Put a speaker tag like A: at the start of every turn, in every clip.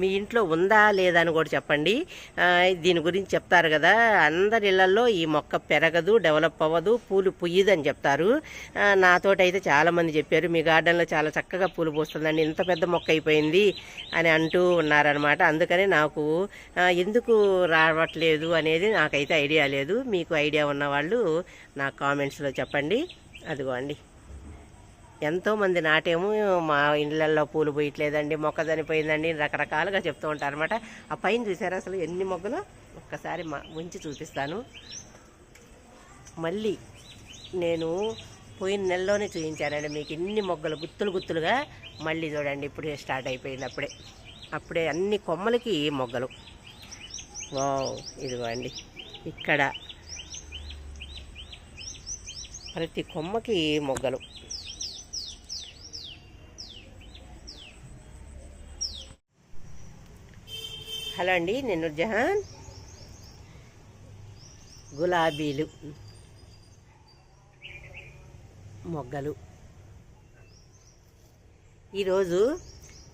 A: మీ ఇంట్లో ఉందా లేదా అని కూడా చెప్పండి. దీని గురించి చెప్తారు కదా. అందరి ఇళ్ళలో ఈ మొక్క పెరగదు డెవలప్ అవ్వదు పూలు పుయ్యదు అని చెప్తారు నాతోటైతే చాలామంది చెప్పారు మీ గార్డెన్లో చాలా చక్కగా పూలు పూస్తుందండి ఇంత పెద్ద మొక్క అయిపోయింది అని అంటూ ఉన్నారనమాట అందుకని నాకు ఎందుకు రావట్లేదు? అనేది నాకైతే ఐడియా లేదు. మీకు ఐడియా ఉన్న వాళ్ళు నా కామెంట్స్లో చెప్పండి. అదిగోండి. ఎంతోమంది నాటేమో మా ఇళ్ళల్లో పూలు పోయట్లేదండి మొక్క చనిపోయిందండి రకరకాలుగా చెప్తూ ఉంటారు అనమాట ఆ పైన చూసారా అసలు ఎన్ని మొగ్గలు? ఒక్కసారి మా ఉంచి చూపిస్తాను. మళ్ళీ నేను పోయిన నెలలోనే చూపించానండి మీకు ఇన్ని మొగ్గలు గుత్తులు గుత్తులుగా మళ్ళీ చూడండి ఇప్పుడే స్టార్ట్ అయిపోయింది అప్పుడే. అప్పుడే అన్ని కొమ్మలకి మొగ్గలు. వావ్ ఇదిగో అండి ఇక్కడ ప్రతి కొమ్మకి మొగ్గలు. హలో అండి నేను జహాన్ గులాబీలు మొగ్గలు. ఈరోజు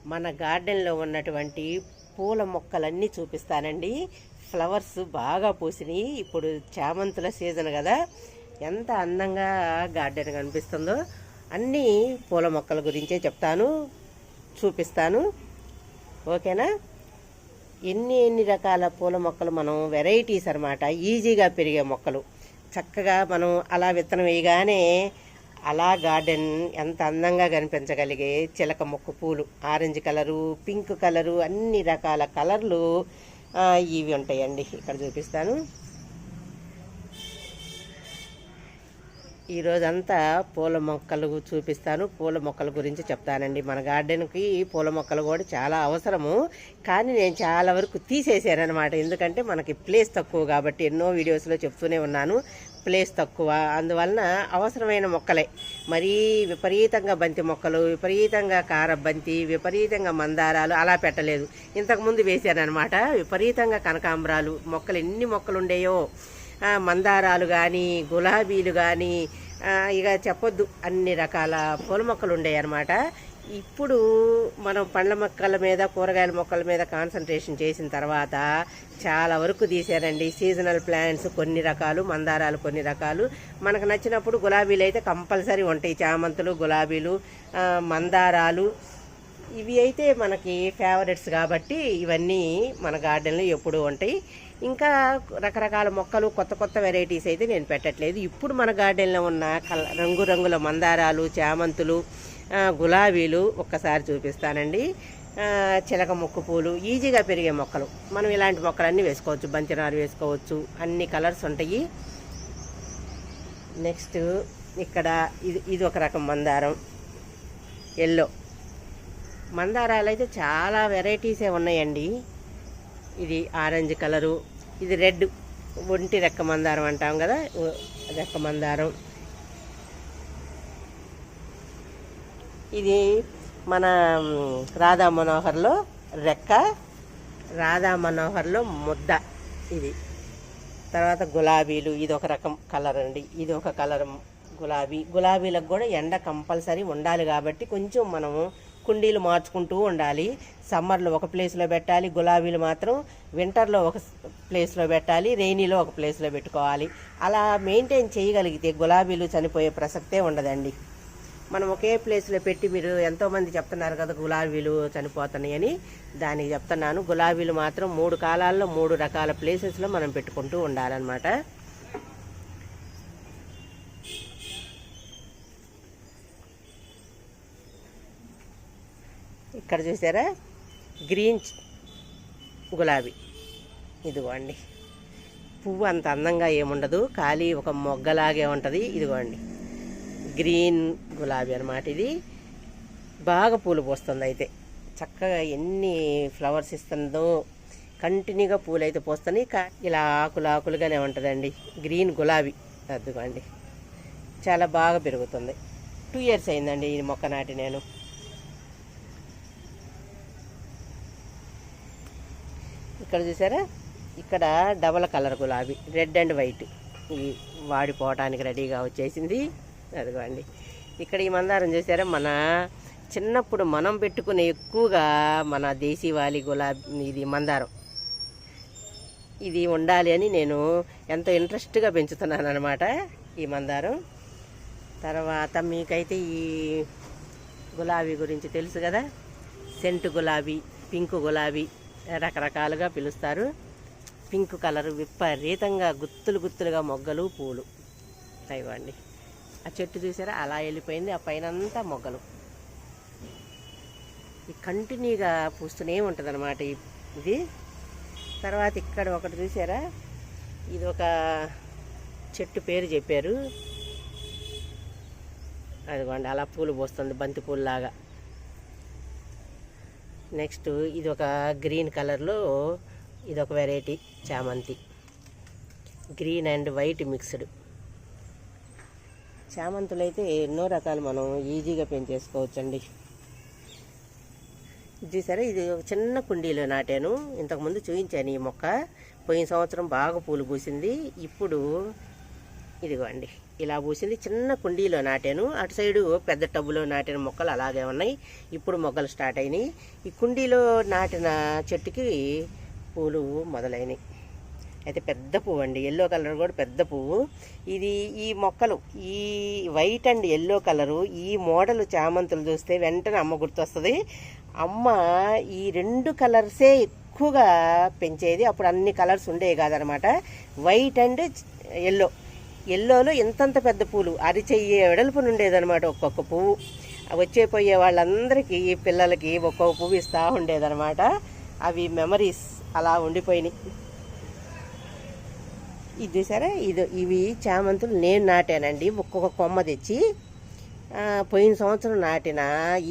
A: మన గార్డెన్లో ఉన్నటువంటి పూల మొక్కలన్నీ చూపిస్తానండి. ఫ్లవర్స్ బాగా పూసినాయి. ఇప్పుడు చామంతుల సీజన్ కదా. ఎంత అందంగా గార్డెన్ కనిపిస్తుందో అన్నీ పూల మొక్కల గురించే చెప్తాను చూపిస్తాను. ఓకేనా? ఎన్ని ఎన్ని రకాల పూల మొక్కలు మనం వెరైటీస్ అన్నమాట ఈజీగా పెరిగే మొక్కలు. చక్కగా మనం అలా విత్తనం వేయగానే అలా గార్డెన్ ఎంత అందంగా కనిపించగలిగే చిలక మొక్క పూలు ఆరెంజ్ కలరు పింక్ కలరు అన్ని రకాల కలర్లు ఇవి ఉంటాయండి. ఇక్కడ చూపిస్తాను. ఈరోజంతా పూల మొక్కలు చూపిస్తాను. పూల మొక్కల గురించి చెప్తానండి. మన గార్డెన్కి పూల మొక్కలు కూడా చాలా అవసరము. కానీ నేను చాలా వరకు తీసేసాను అనమాట ఎందుకంటే మనకి ప్లేస్ తక్కువ కాబట్టి ఎన్నో వీడియోస్లో చెప్తూనే ఉన్నాను. ప్లేస్ తక్కువ. అందువలన అవసరమైన మొక్కలే. మరీ విపరీతంగా బంతి మొక్కలు విపరీతంగా కార బంతి విపరీతంగా మందారాలు అలా పెట్టలేదు. ఇంతకుముందు వేశానమాట అనమాట విపరీతంగా కనకాంబరాలు. మొక్కలు ఎన్ని మొక్కలు ఉండేయో. మందారాలు కానీ గులాబీలు కానీ ఇక చెప్పొద్దు. అన్ని రకాల పూల మొక్కలు ఉండేవి అనమాట ఇప్పుడు మనం పండ్ల మొక్కల మీద కూరగాయల మొక్కల మీద కాన్సన్ట్రేషన్ చేసిన తర్వాత చాలా వరకు తీసారండి సీజనల్ ప్లాంట్స్ కొన్ని రకాలు మందారాలు కొన్ని రకాలు. మనకు నచ్చినప్పుడు గులాబీలు అయితే కంపల్సరీ ఉంటాయి. చామంతులు గులాబీలు మందారాలు. ఇవి అయితే మనకి ఫేవరెట్స్ కాబట్టి ఇవన్నీ మన గార్డెన్లో ఎప్పుడూ ఉంటాయి. ఇంకా రకరకాల మొక్కలు కొత్త కొత్త వెరైటీస్ అయితే నేను పెట్టట్లేదు. ఇప్పుడు మన గార్డెన్లో ఉన్న కల రంగురంగుల మందారాలు చామంతులు గులాబీలు ఒక్కసారి చూపిస్తానండి. చిలక మొక్క పూలు ఈజీగా పెరిగే మొక్కలు. మనం ఇలాంటి మొక్కలన్నీ వేసుకోవచ్చు. బంతినారు వేసుకోవచ్చు. అన్ని కలర్స్ ఉంటాయి. నెక్స్ట్ ఇక్కడ ఇది ఇది ఒక రకం మందారం. ఎల్లో. మందారాలు అయితే చాలా వెరైటీసే ఉన్నాయండి. ఇది ఆరెంజ్ కలరు ఇది రెడ్ ఒంటి రెక్క మందారం అంటాం కదా రెక్క మందారం. ఇది మన రాధా మనోహర్లో రెక్క రాధా మనోహర్లో ముద్ద ఇది. తర్వాత గులాబీలు ఇది ఒక రకం కలర్ అండి. ఇది ఒక కలర్ గులాబీ. గులాబీలకు కూడా ఎండ కంపల్సరీ ఉండాలి కాబట్టి కొంచెం మనము కుండీలు మార్చుకుంటూ ఉండాలి. సమ్మర్లో ఒక ప్లేస్లో పెట్టాలి. గులాబీలు మాత్రం వింటర్లో ఒక ప్లేస్లో పెట్టాలి. రెయినీలో ఒక ప్లేస్లో పెట్టుకోవాలి. అలా మెయింటైన్ చేయగలిగితే గులాబీలు చనిపోయే ప్రసక్తే ఉండదండి. మనం ఒకే ప్లేస్లో పెట్టి మీరు ఎంతోమంది చెప్తున్నారు కదా గులాబీలు చనిపోతున్నాయి అని. దానికి చెప్తున్నాను. గులాబీలు మాత్రం మూడు కాలాల్లో మూడు రకాల ప్లేసెస్లో మనం పెట్టుకుంటూ ఉండాలన్నమాట. ఇక్కడ చూసారా? గ్రీన్ గులాబీ. ఇదిగోండి. పువ్వు అంత అందంగా ఏముండదు. ఖాళీ ఒక మొగ్గలాగే ఉంటుంది. ఇదిగోండి. గ్రీన్ గులాబీ అన్నమాట ఇది. బాగా పూలు పోస్తుంది అయితే. చక్కగా ఎన్ని ఫ్లవర్స్ ఇస్తుందో కంటిన్యూగా పూలు అయితే పోస్తాయి ఇలా ఆకులు ఆకులుగానే ఉంటుందండి. గ్రీన్ గులాబీ. అదిగోండి. చాలా బాగా పెరుగుతుంది. టూ ఇయర్స్ అయిందండి ఈ మొక్క నాటి నేను. ఇక్కడ చూసారా? ఇక్కడ డబల్ కలర్ గులాబీ రెడ్ అండ్ వైట్. ఇవి వాడిపోవటానికి రెడీగా వచ్చేసింది. అదిగోండి. ఇక్కడ ఈ మందారం చూసారా? మన చిన్నప్పుడు మనం పెట్టుకునే ఎక్కువగా మన దేశీవాలి గులాబీ ఇది మందారం. ఇది ఉండాలి అని నేను ఎంతో ఇంట్రెస్ట్గా పెంచుతున్నాను అనమాట ఈ మందారం. తర్వాత మీకైతే ఈ గులాబీ గురించి తెలుసు కదా? సెంటు గులాబీ పింక్ గులాబీ. రకరకాలుగా పిలుస్తారు. పింక్ కలర్ విపరీతంగా గుత్తులు గుత్తులుగా మొగ్గలు పూలు ఇవ్వండి. ఆ చెట్టు చూసారా? అలా వెళ్ళిపోయింది. ఆ పైన అంతా మొగ్గలు. ఈ కంటిన్యూగా పూస్తూనే ఉంటుంది అనమాట ఇది. తర్వాత ఇక్కడ ఒకటి చూసారా? ఇది ఒక చెట్టు పేరు చెప్పారు. అదిగోండి అలా పూలు పోస్తుంది బంతి పూలలాగా నెక్స్ట్ ఇది ఒక గ్రీన్ కలర్లో ఇది ఒక వెరైటీ చామంతి. Green and white mixed. చామంతులు అయితే ఎన్నో రకాలు మనం ఈజీగా పెంచేసుకోవచ్చండి. ఇది చూసారా ఇది ఒక చిన్న కుండీలో నాటాను. ఇంతకుముందు చూపించాను ఈ మొక్క. పోయిన సంవత్సరం బాగా పూలు పూసింది. ఇప్పుడు ఇదిగోండి. ఇలా పూసింది. చిన్న కుండీలో నాటాను. అటు సైడు పెద్ద టబ్బులో నాటిన మొక్కలు అలాగే ఉన్నాయి. ఇప్పుడు మొగ్గలు స్టార్ట్ అయినాయి. ఈ కుండీలో నాటిన చెట్టుకి పూలు మొదలైనవి అయితే పెద్ద పువ్వు అండి. ఎల్లో కలర్ కూడా పెద్ద పువ్వు. ఇది ఈ మొక్కలు ఈ వైట్ అండ్ ఎల్లో కలరు ఈ మోడల్ చామంతులు చూస్తే వెంటనే అమ్మ గుర్తొస్తుంది. అమ్మ ఈ రెండు కలర్సే ఎక్కువగా పెంచేది. అప్పుడు అన్ని కలర్స్ ఉండేవి కాదనమాట. White and yellow. ఎల్లోలో ఇంతంత పెద్ద పూలు. అరిచెయ్యే వెడల్పున ఉండేదన్నమాట ఒక్కొక్క పువ్వు. వచ్చే పోయే వాళ్ళందరికీ ఈ పిల్లలకి ఒక్కొక్క పువ్వు ఇస్తూ ఉండేదనమాట. అవి మెమరీస్ అలా ఉండిపోయినాయి. ఇది చూసారా? ఇది ఇవి చామంతులు నేను నాటానండి. ఒక్కొక్క కొమ్మ తెచ్చి పోయిన సంవత్సరం నాటిన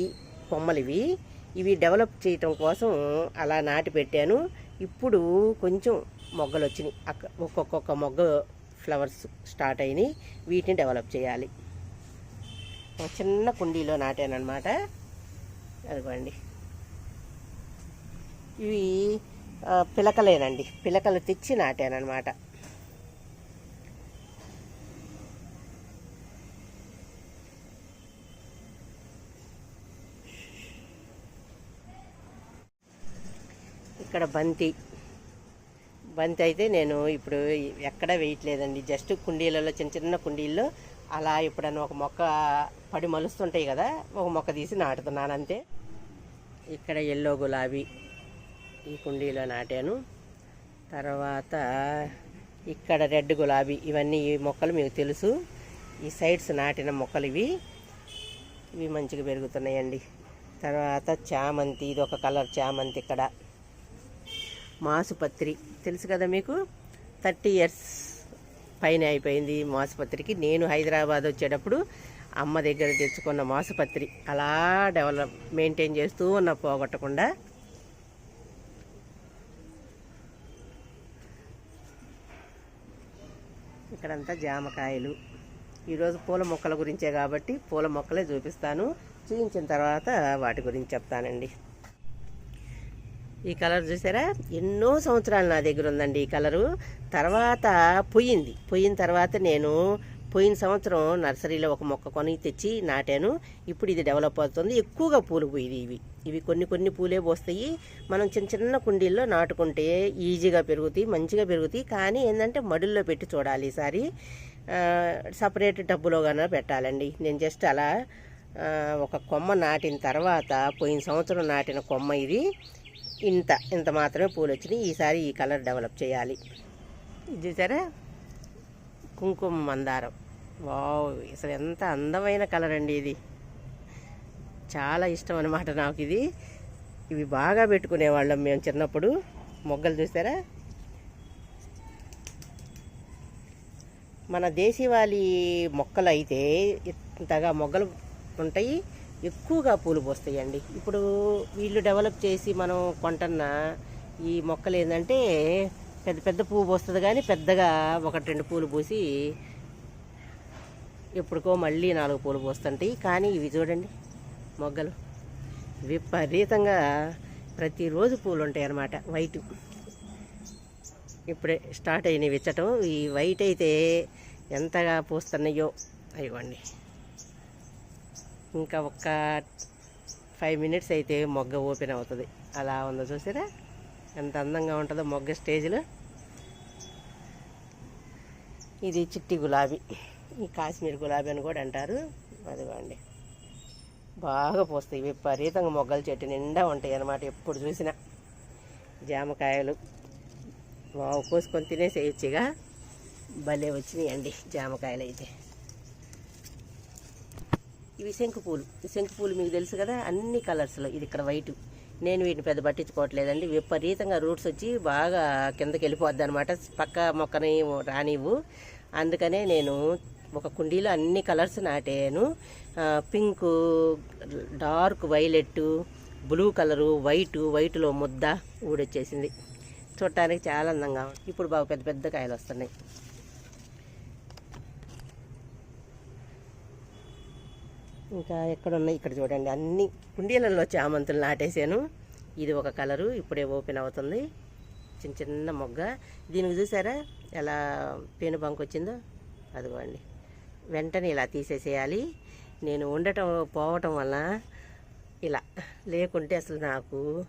A: ఈ కొమ్మలు ఇవి ఇవి డెవలప్ చేయటం కోసం అలా నాటి పెట్టాను. ఇప్పుడు కొంచెం మొగ్గలు వచ్చినాయి అక్క ఒక్కొక్క మొగ్గ ఫ్లవర్స్ స్టార్ట్ అయినాయి. వీటిని డెవలప్ చేయాలి. ఒక చిన్న కుండీలో నాటానమాట అదిగోండి. ఇవి పిలకలేనండి. పిలకలు తెచ్చి నాటాను ఇక్కడ బంతి. బంతి అయితే నేను ఇప్పుడు ఎక్కడ వేయట్లేదండి. జస్ట్ కుండీలలో చిన్న చిన్న కుండీల్లో అలా ఎప్పుడన్నా ఒక మొక్క పడి మలుస్తుంటాయి కదా ఒక మొక్క తీసి నాటుతున్నాను అంతే. ఇక్కడ ఎల్లో గులాబీ ఈ కుండీలో నాటాను. తర్వాత ఇక్కడ రెడ్ గులాబీ ఇవన్నీ ఈ మొక్కలు మీకు తెలుసు. ఈ సైడ్స్ నాటిన మొక్కలు ఇవి. ఇవి మంచిగా పెరుగుతున్నాయండి. తర్వాత చామంతి ఇది ఒక కలర్ చామంతి ఇక్కడ. మాసుపత్రి. తెలుసు కదా మీకు? థర్టీ ఇయర్స్ పైన అయిపోయింది మాసుపత్రికి. నేను హైదరాబాద్ వచ్చేటప్పుడు అమ్మ దగ్గర తెచ్చుకున్న మాసుపత్రి. అలా డెవలప్ మెయింటైన్ చేస్తూ ఉన్న పోగొట్టకుండా. ఇక్కడంతా జామకాయలు. ఈరోజు పూల మొక్కల గురించే కాబట్టి పూల మొక్కలే చూపిస్తాను. చూపించిన తర్వాత వాటి గురించి చెప్తానండి. ఈ కలర్ చూసారా? ఎన్నో సంవత్సరాలు నా దగ్గర ఉందండి ఈ కలరు. తర్వాత పోయింది. పోయిన తర్వాత నేను పోయిన సంవత్సరం నర్సరీలో ఒక మొక్క కొని తెచ్చి నాటాను. ఇప్పుడు ఇది డెవలప్ అవుతుంది. ఎక్కువగా పూలు పోయింది ఇవి. ఇవి కొన్ని కొన్ని పూలే పోస్తాయి. మనం చిన్న చిన్న కుండీల్లో నాటుకుంటే ఈజీగా పెరుగుతాయి మంచిగా పెరుగుతాయి. కానీ ఏంటంటే మడుల్లో పెట్టి చూడాలి ఈసారి. సపరేట్ డబ్బులో కన్నా పెట్టాలండి. నేను జస్ట్ అలా ఒక కొమ్మ నాటిన తర్వాత పోయిన సంవత్సరం నాటిన కొమ్మ ఇది. ఇంత ఇంత మాత్రమే పూలు వచ్చినాయి ఈసారి ఈ కలర్ డెవలప్ చేయాలి. ఇది చూసారా? కుంకుమ మందారం. వావ్ అసలు ఎంత అందమైన కలర్ అండి ఇది. చాలా ఇష్టం అనమాట నాకు ఇది. ఇవి బాగా పెట్టుకునేవాళ్ళం మేము చిన్నప్పుడు. మొగ్గలు చూసారా? మన దేశీవాలి మొక్కలు అయితే ఇంతగా మొగ్గలు ఉంటాయి. ఎక్కువగా పూలు పోస్తాయండి. ఇప్పుడు వీళ్ళు డెవలప్ చేసి మనం కొంటున్న ఈ మొక్కలు ఏంటంటే పెద్ద పెద్ద పువ్వు పోస్తుంది కానీ పెద్దగా ఒకటి రెండు పూలు పూసి ఎప్పుడుకో మళ్ళీ నాలుగు పూలు పోస్తుంటాయి. కానీ ఇవి చూడండి మొగ్గలు. విపరీతంగా ప్రతిరోజు పూలు ఉంటాయి అన్నమాట. వైట్ ఇప్పుడే స్టార్ట్ అయినవి ఇచ్చటం. ఈ వైట్ అయితే ఎంతగా పూస్తున్నాయో అయ్యండి. ఇంకా ఒక్క ఫైవ్ మినిట్స్ అయితే మొగ్గ ఓపెన్ అవుతుంది. అలా ఉందో చూసారా? ఎంత అందంగా ఉంటుందో మొగ్గ స్టేజ్లో. ఇది చిట్టి గులాబీ. ఈ కాశ్మీర్ గులాబీ అని కూడా అంటారు. అదిగోండి. బాగా పోస్తాయి. విపరీతంగా మొగ్గల చెట్టు నిండా ఉంటాయి అన్నమాట ఎప్పుడు చూసినా. జామకాయలు వావ్ కోసుకొని తినేసేయచ్చుగా. భలే వచ్చినాయండి జామకాయలు అయితే ఇవి శంకు పూలు. శంకు పూలు మీకు తెలుసు కదా అన్ని కలర్స్లో ఇది ఇక్కడ వైట్ నేను వీటిని పెద్ద పట్టించుకోవట్లేదండి. విపరీతంగా రూట్స్ వచ్చి బాగా కిందకి వెళ్ళిపోద్ది అనమాట. పక్క మొక్కని రానివ్వు. అందుకనే నేను ఒక కుండీలో అన్ని colours నాటాను. Pink dark violet blue colour white వైట్లో ముద్ద ఊడొచ్చేసింది. చూడటానికి చాలా అందంగా ఇప్పుడు బాగా పెద్ద పెద్ద కాయలు వస్తున్నాయి. ఇంకా ఎక్కడున్నాయి? ఇక్కడ చూడండి. అన్ని కుండీలలో చామంతులు నాటేశాను. ఇది ఒక కలరు. ఇప్పుడే ఓపెన్ అవుతుంది. చిన్న చిన్న మొగ్గ. దీనికి చూసారా? ఎలా పేను బంక్ వచ్చిందో? అదిగోండి. వెంటనే ఇలా తీసేసేయాలి. నేను ఉండటం పోవటం వల్ల ఇలా లేకుంటే అసలు నాకు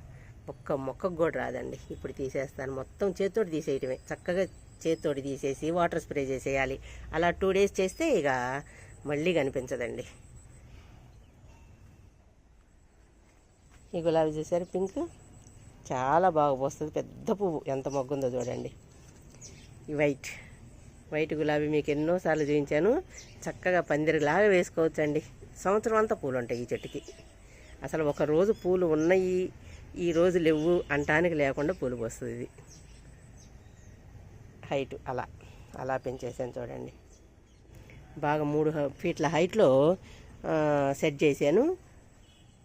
A: ఒక్క మొక్కకు కూడా రాదండి. ఇప్పుడు తీసేస్తాను. మొత్తం చేతితోటి తీసేయటమే. చక్కగా చేతితోటి తీసేసి వాటర్ స్ప్రే చేసేయాలి. అలా టూ డేస్ చేస్తే ఇక మళ్ళీ కనిపించదండి. ఈ గులాబీ చూసారు? పింక్. చాలా బాగా పోస్తుంది. పెద్ద పువ్వు. ఎంత మొగ్గుందో చూడండి. ఈ వైట్. వైట్ గులాబీ మీకు ఎన్నోసార్లు చూపించాను. చక్కగా పందిరిలాగా వేసుకోవచ్చండి. సంవత్సరం అంతా పూలు ఉంటాయి ఈ చెట్టుకి. అసలు ఒక రోజు పూలు ఉన్నాయి. ఈ రోజు లేవు అంటానికి లేకుండా పూలు పోస్తుంది ఇది. హైట్ అలా. అలా పెంచేసాను చూడండి. బాగా మూడు ఫీట్ల హైట్లో సెట్ చేశాను.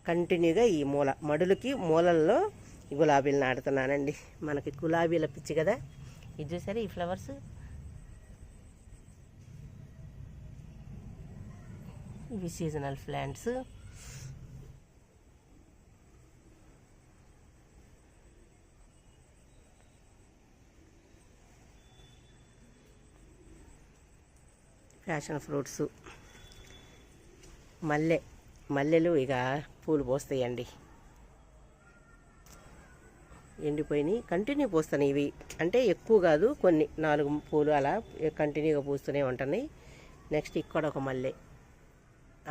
A: కంటిన్యూగా ఈ మూల మడులకి మూలల్లో ఈ గులాబీలు నాటుతున్నానండి మనకి గులాబీల పిచ్చి కదా. ఇది చూసారా ఈ ఫ్లవర్స్? ఇవి సీజనల్ ప్లాంట్స్. Fashion fruits. మల్లె మల్లెలు ఇక పూలు పోస్తాయండి. ఎండిపోయినాయి. కంటిన్యూ పూస్తాను ఇవి. అంటే ఎక్కువ కాదు కొన్ని నాలుగు పూలు అలా కంటిన్యూగా పూస్తూనే ఉంటున్నాయి. నెక్స్ట్ ఇక్కడ ఒక మల్లె.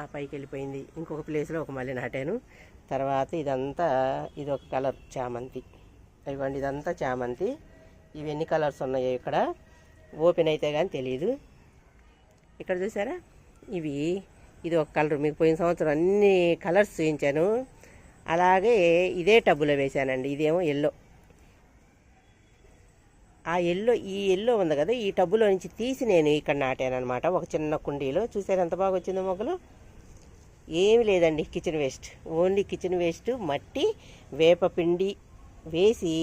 A: ఆ పైకి వెళ్ళిపోయింది. ఇంకొక ప్లేస్లో ఒక మల్లె నాటాను. తర్వాత ఇదంతా ఇది ఒక కలర్ చామంతి. ఇవ్వండి ఇదంతా చామంతి. ఇవి ఎన్ని కలర్స్ ఉన్నాయో ఇక్కడ. ఓపెన్ అయితే కానీ తెలియదు ఇక్కడ చూసారా? ఇవి ఇది ఒక కలర్ మీకు పోయిన సంవత్సరం అన్ని కలర్స్ చూపించాను. అలాగే ఇదే టబ్బులో వేశానండి ఇదేమో ఎల్లో ఆ ఎల్లో ఈ ఎల్లో ఉంది కదా ఈ టబ్బులో నుంచి తీసి నేను ఇక్కడ నాటాను ఒక చిన్న కుండీలో. చూసారు ఎంత బాగా వచ్చిందో మొక్కలు ఏమి లేదండి kitchen waste only kitchen waste మట్టి వేపపిండి వేసి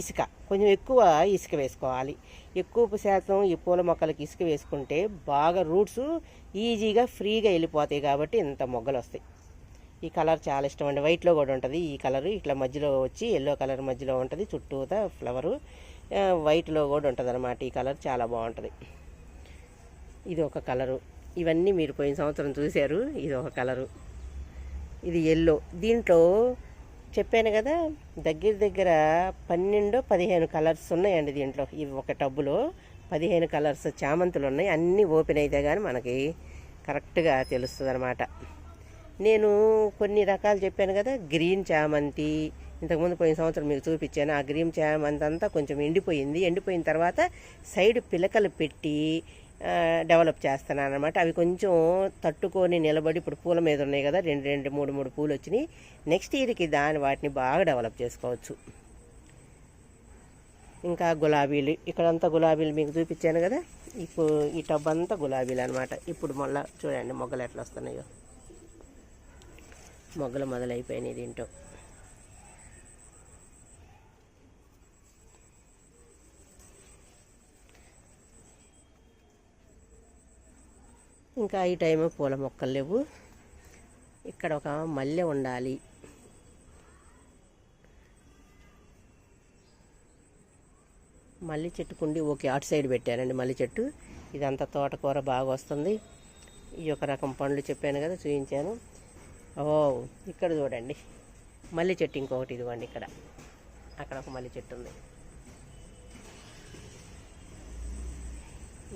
A: ఇసుక కొంచెం ఎక్కువ ఇసుక వేసుకోవాలి. ఎక్కువ శాతం ఈ పూల మొక్కలకి ఇసుక వేసుకుంటే బాగా రూట్స్ ఈజీగా ఫ్రీగా వెళ్ళిపోతాయి కాబట్టి ఇంత మొగ్గలు వస్తాయి. ఈ కలర్ చాలా ఇష్టం అండి. వైట్లో కూడా ఉంటుంది ఈ కలర్. ఇట్లా మధ్యలో వచ్చి ఎల్లో కలర్ మధ్యలో ఉంటుంది. చుట్టూతా ఫ్లవరు వైట్లో కూడా ఉంటుంది అనమాట ఈ కలర్ చాలా బాగుంటుంది. ఇది ఒక కలరు. ఇవన్నీ మీరు పోయిన సంవత్సరం చూశారు. ఇది ఒక కలరు. ఇది ఎల్లో దీంట్లో చెప్పాను కదా దగ్గర దగ్గర పన్నెండు పదిహేను కలర్స్ ఉన్నాయండి దీంట్లో. ఇవి ఒక టబ్బులో పదిహేను కలర్స్ చామంతులు ఉన్నాయి. అన్నీ ఓపెన్ అయితే కానీ మనకి కరెక్ట్గా తెలుస్తుంది అనమాట నేను కొన్ని రకాలు చెప్పాను కదా గ్రీన్ చామంతి. ఇంతకుముందు పోయిన సంవత్సరం మీకు చూపించాను. ఆ గ్రీన్ చామంతి అంతా కొంచెం ఎండిపోయింది. ఎండిపోయిన తర్వాత సైడ్ పిలకలు పెట్టి డెవలప్ చేస్తున్నాను అనమాట అవి కొంచెం తట్టుకొని నిలబడి ఇప్పుడు పూల మీద ఉన్నాయి కదా రెండు రెండు మూడు మూడు పూలు వచ్చినాయి. నెక్స్ట్ ఇయర్కి దాని వాటిని బాగా డెవలప్ చేసుకోవచ్చు. ఇంకా గులాబీలు ఇక్కడంతా గులాబీలు మీకు చూపించాను కదా. ఇప్పుడు ఈ టబ్ అంతా గులాబీలు అనమాట ఇప్పుడు మళ్ళీ చూడండి మొగ్గలు ఎట్లా వస్తున్నాయో. మొగ్గలు మొదలైపోయినాయి దీంట్లో. ఇంకా ఈ టైం పూల మొక్కలు లేవు. ఇక్కడ ఒక మల్లె ఉండాలి. మల్లి చెట్టు కుండి ఓకే అటు సైడ్ పెట్టానండి మల్లి చెట్టు. ఇదంతా తోటకూర బాగా వస్తుంది. ఈ యొక్క రకం పండ్లు చెప్పాను కదా చూపించాను ఓ ఇక్కడ చూడండి. మల్లె చెట్టు ఇంకొకటి ఇదిగోండి ఇక్కడ. అక్కడ ఒక మల్లె చెట్టు ఉంది.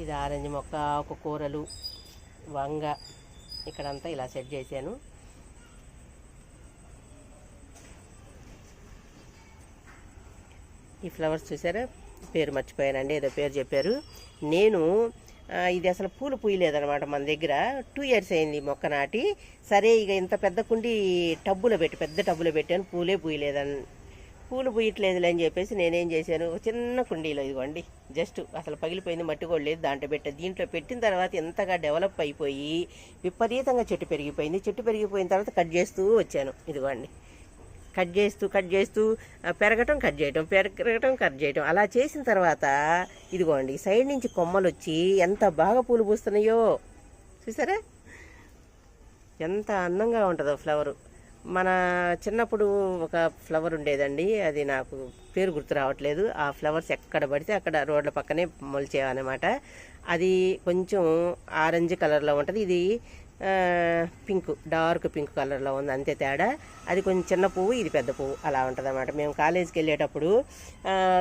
A: ఇది ఆరెంజ్ మొక్క ఒక కూరలు. వంగ. ఇక్కడంతా ఇలా సెట్ చేశాను. ఈ ఫ్లవర్స్ చూసారా? పేరు మర్చిపోయానండి ఏదో పేరు చెప్పారు. నేను ఇది అసలు పూలు పూయలేదనమాట మన దగ్గర. టూ ఇయర్స్ అయింది మొక్క నాటి. సరే ఇక ఇంత పెద్ద కుండి టబ్బులో పెట్టి పెద్ద టబ్బులో పెట్టాను పూలే పూయలేదని పూలు పూయట్లేదులే అని చెప్పేసి నేనేం చేశాను? ఒక చిన్న కుండీలో ఇదిగోండి జస్ట్ అసలు పగిలిపోయింది మట్టి కూడా లేదు దాంట్లో పెట్టా. దీంట్లో పెట్టిన తర్వాత ఎంతగా డెవలప్ అయిపోయి విపరీతంగా చెట్టు పెరిగిపోయింది. చెట్టు పెరిగిపోయిన తర్వాత కట్ చేస్తూ వచ్చాను. ఇదిగోండి కట్ చేస్తూ కట్ చేస్తూ పెరగటం కట్ చేయటం పెరగటం కట్ చేయటం. అలా చేసిన తర్వాత ఇదిగోండి సైడ్ నుంచి కొమ్మలు వచ్చి ఎంత బాగా పూలు పూస్తున్నాయో చూసారా? ఎంత అందంగా ఉంటుందో ఫ్లవరు మన చిన్నప్పుడు ఒక ఫ్లవర్ ఉండేదండి. అది నాకు పేరు గుర్తు రావట్లేదు. ఆ ఫ్లవర్స్ ఎక్కడ పడితే అక్కడ రోడ్ల పక్కనే మొలిచేవన్నమాట. అది కొంచెం ఆరెంజ్ కలర్లో ఉంటుంది. ఇది పింక్ డార్క్ పింక్ కలర్లో ఉంది. అంతే తేడా. అది కొంచెం చిన్న పువ్వు ఇది పెద్ద పువ్వు. అలా ఉంటుంది అనమాట మేము కాలేజీకి వెళ్ళేటప్పుడు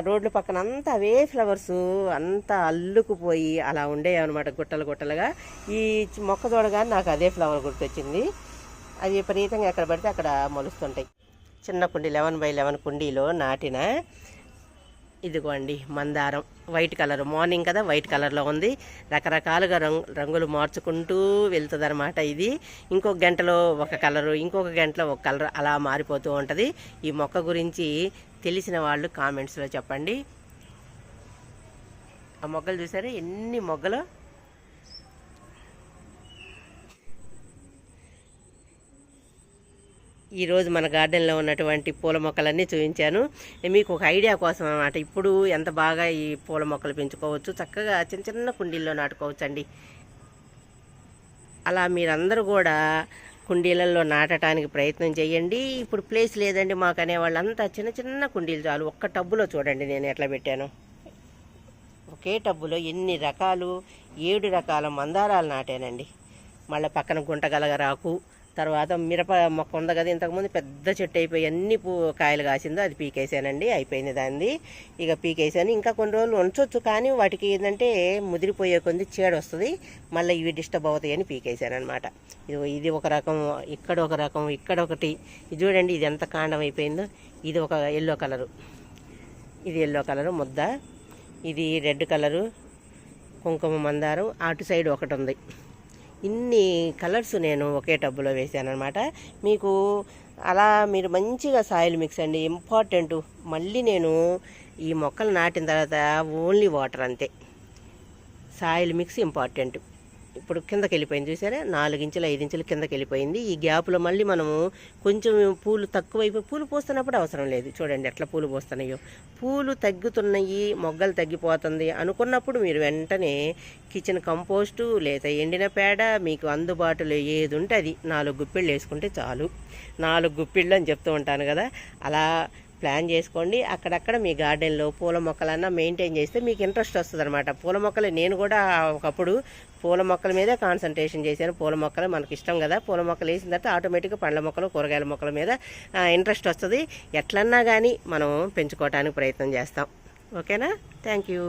A: రోడ్ల పక్కన అంతా అవే ఫ్లవర్స్. అంతా అల్లుకుపోయి అలా ఉండేవి అనమాట గుట్టలు గుట్టలుగా. ఈ మొక్క చూడగానే నాకు అదే ఫ్లవర్ గుర్తొచ్చింది. అది విపరీతంగా ఎక్కడ పడితే అక్కడ మొలుస్తుంటాయి. చిన్న కుండీ లెవెన్ బై లెవెన్ కుండీలో నాటిన ఇదిగోండి మందారం. White colour. మార్నింగ్ కదా వైట్ కలర్లో ఉంది. రకరకాలుగా రంగు రంగులు మార్చుకుంటూ వెళ్తుంది అనమాట ఇది. ఇంకొక గంటలో ఒక కలరు ఇంకొక గంటలో ఒక కలర్ అలా మారిపోతూ ఉంటుంది. ఈ మొక్క గురించి తెలిసిన వాళ్ళు కామెంట్స్లో చెప్పండి. ఆ మొగ్గలు చూసారా? ఎన్ని మొగ్గలు? ఈరోజు మన గార్డెన్లో ఉన్నటువంటి పూల మొక్కలన్నీ చూపించాను మీకు ఒక ఐడియా కోసం అనమాట ఇప్పుడు ఎంత బాగా ఈ పూల మొక్కలు పెంచుకోవచ్చు? చక్కగా చిన్న చిన్న కుండీల్లో నాటుకోవచ్చు అండి అలా మీరందరూ కూడా కుండీలలో నాటడానికి ప్రయత్నం చేయండి. ఇప్పుడు ప్లేస్ లేదండి మాకు అనేవాళ్ళంతా చిన్న చిన్న కుండీలు చాలు. ఒక్క టబ్బులో చూడండి నేను ఎట్లా పెట్టాను. ఒకే టబ్బులో ఎన్ని రకాలు ఏడు రకాల మందారాలు నాటానండి. మళ్ళీ పక్కన గుంటగలగరాకు తర్వాత మిరప మొక్క ఉంది కదా ఇంతకుముందు పెద్ద చెట్టు అయిపోయి అన్ని పూ కాయలు కాసిందో అది పీకేసానండి అయిపోయింది దాన్ని ఇక పీకేసాను. ఇంకా కొన్ని రోజులు ఉంచవచ్చు కానీ వాటికి ఏంటంటే ముదిరిపోయే కొద్ది చీడ వస్తుంది మళ్ళీ ఇవి డిస్టర్బ్ అవుతాయి అని పీకేసాను అనమాట ఇది ఇది ఒక రకం ఇక్కడ ఒక రకం ఇక్కడ ఒకటి. ఇది చూడండి ఇది ఎంత కాండం అయిపోయిందో. ఇది ఒక ఎల్లో కలరు. ఇది ఎల్లో కలరు ముద్ద. ఇది రెడ్ కలరు. కుంకుమ మందారం. అటు సైడ్ ఒకటి ఉంది. ఇన్ని కలర్స్ నేను ఒకే టబ్బులో వేసాను మీకు అలా మీరు మంచిగా సాయిల్ మిక్స్ అండి ఇంపార్టెంట్. మళ్ళీ నేను ఈ మొక్కలు నాటిన తర్వాత ఓన్లీ వాటర్ అంతే. Soil mix important. ఇప్పుడు కిందకి వెళ్ళిపోయింది చూసారా నాలుగు ఇంచులు ఐదు ఇంచులు కిందకి వెళ్ళిపోయింది ఈ గ్యాప్లో మళ్ళీ మనము కొంచెం పూలు తక్కువైపోయి పూలు పోస్తున్నప్పుడు అవసరం లేదు. చూడండి ఎట్లా పూలు పోస్తున్నాయో. పూలు తగ్గుతున్నాయి మొగ్గలు తగ్గిపోతుంది అనుకున్నప్పుడు మీరు వెంటనే కిచెన్ కంపోస్టు లేదా ఎండిన పేడ మీకు అందుబాటులో ఏది ఉంటే అది నాలుగు గుప్పిళ్ళు వేసుకుంటే చాలు. నాలుగు గుప్పిళ్ళు అని చెప్తూ ఉంటాను కదా. అలా ప్లాన్ చేసుకోండి. అక్కడక్కడ మీ గార్డెన్లో పూల మొక్కలన్నా మెయింటైన్ చేస్తే మీకు ఇంట్రెస్ట్ వస్తుంది అనమాట పూల మొక్కలు నేను కూడా ఒకప్పుడు పూల మొక్కల మీద కాన్సన్ట్రేషన్ చేశాను. పూల మొక్కలు మనకి ఇష్టం కదా. పూల మొక్కలు వేసిన తర్వాత ఆటోమేటిక్గా పండ్ల మొక్కలు కూరగాయల మొక్కల మీద ఇంట్రెస్ట్ వస్తుంది. ఎట్లన్నా కానీ మనం పెంచుకోవడానికి ప్రయత్నం చేస్తాం. ఓకేనా? Thank you